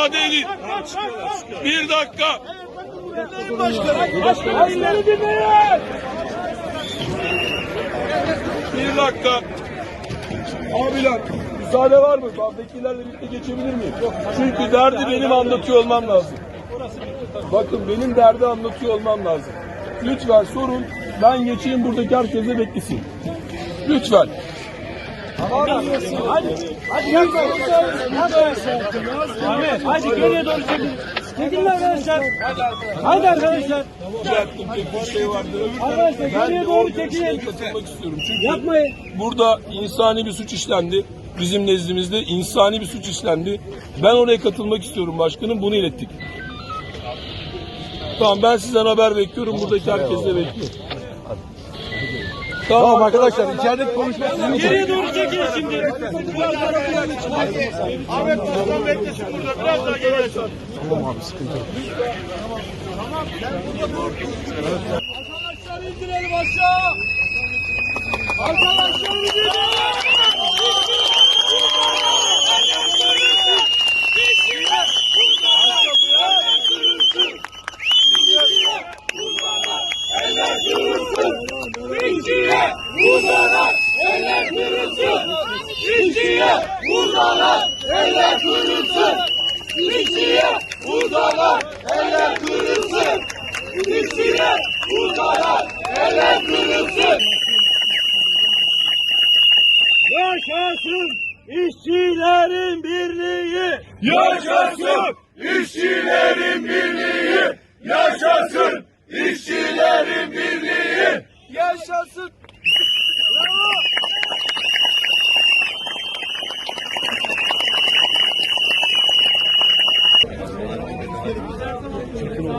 müsaade edin. Bir dakika. Bir dakika. Abiler müsaade var mı? Ben vekillerle birlikte geçebilir miyim? Çünkü derdi benim anlatıyor olmam lazım. Bakın benim derdi anlatıyor olmam lazım. Lütfen sorun. Ben geçeyim buradaki herkese beklesin. Lütfen. Hadi. Hadi gel. Hadi geriye doğru çekil. Çekilin arkadaşlar. Hadi arkadaşlar. Bir şey vardı. Arkadaşlar geriye doğru çekilin. katılmak istiyorum. Çünkü Yapmayın. burada insani bir suç işlendi. Bizim nezdimizde insani bir suç işlendi. Ben oraya katılmak istiyorum başkanım. Bunu ilettik. Tamam ben sizden haber bekliyorum. Buradaki herkes de bekliyor. Tamam arkadaşlar içerideki konuşma sizin için. Geriye doğru çekilin şimdi. Ahmet Başkan beklesin burada. Biraz daha geri Arkadaşlar indirelim aşağı. Arkadaşlar indirelim. İşçiye uzanan eller kırılsın. İşçiye uzanan eller kırılsın. İşçiye uzanan eller kırılsın. İşçiye uzanan eller kırılsın. Yaşasın işçilerin birliği. Yaşasın işçilerin birliği. Yaşasın işçilerin birliği. Yaşasın.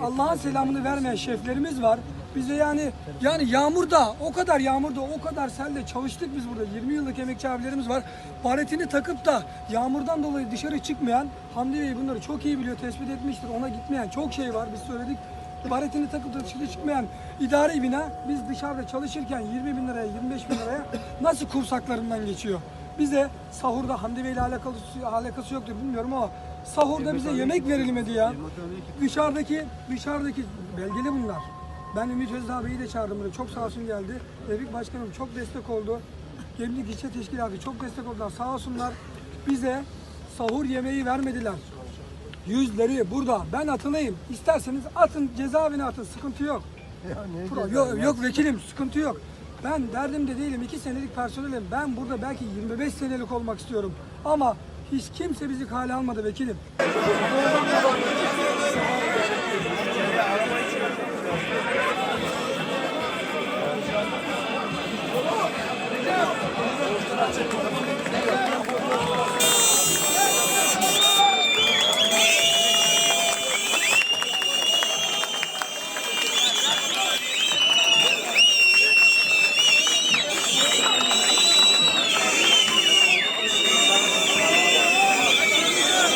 Allah'ın selamını vermeyen şeflerimiz var. Bize yani yani yağmurda o kadar yağmurda o kadar selde çalıştık biz burada 20 yıllık emekçi abilerimiz var. Baretini takıp da yağmurdan dolayı dışarı çıkmayan Hamdi Bey bunları çok iyi biliyor tespit etmiştir. Ona gitmeyen çok şey var biz söyledik. Baretini takıp da dışarı çıkmayan idari bina biz dışarıda çalışırken 20 bin liraya 25 bin liraya nasıl kursaklarından geçiyor? Bize sahurda Hamdi Bey'le alakası, alakası yoktur bilmiyorum ama sahurda bize yemek verilmedi ya. Dışarıdaki dışarıdaki belgeli bunlar. Ben Ümit Özdağ Bey'i de çağırdım buraya. Çok sağ olsun geldi. Tevfik Başkanım çok destek oldu. Gemlik İlçe Teşkilatı çok destek oldular. Sağ olsunlar. Bize sahur yemeği vermediler. Yüzleri burada. Ben atılayım. İsterseniz atın cezaevine atın. Sıkıntı yok. Pro- yok, yok vekilim sıkıntı yok. Ben derdim de değilim. iki senelik personelim. Ben burada belki 25 senelik olmak istiyorum. Ama hiç kimse bizi kale almadı vekilim.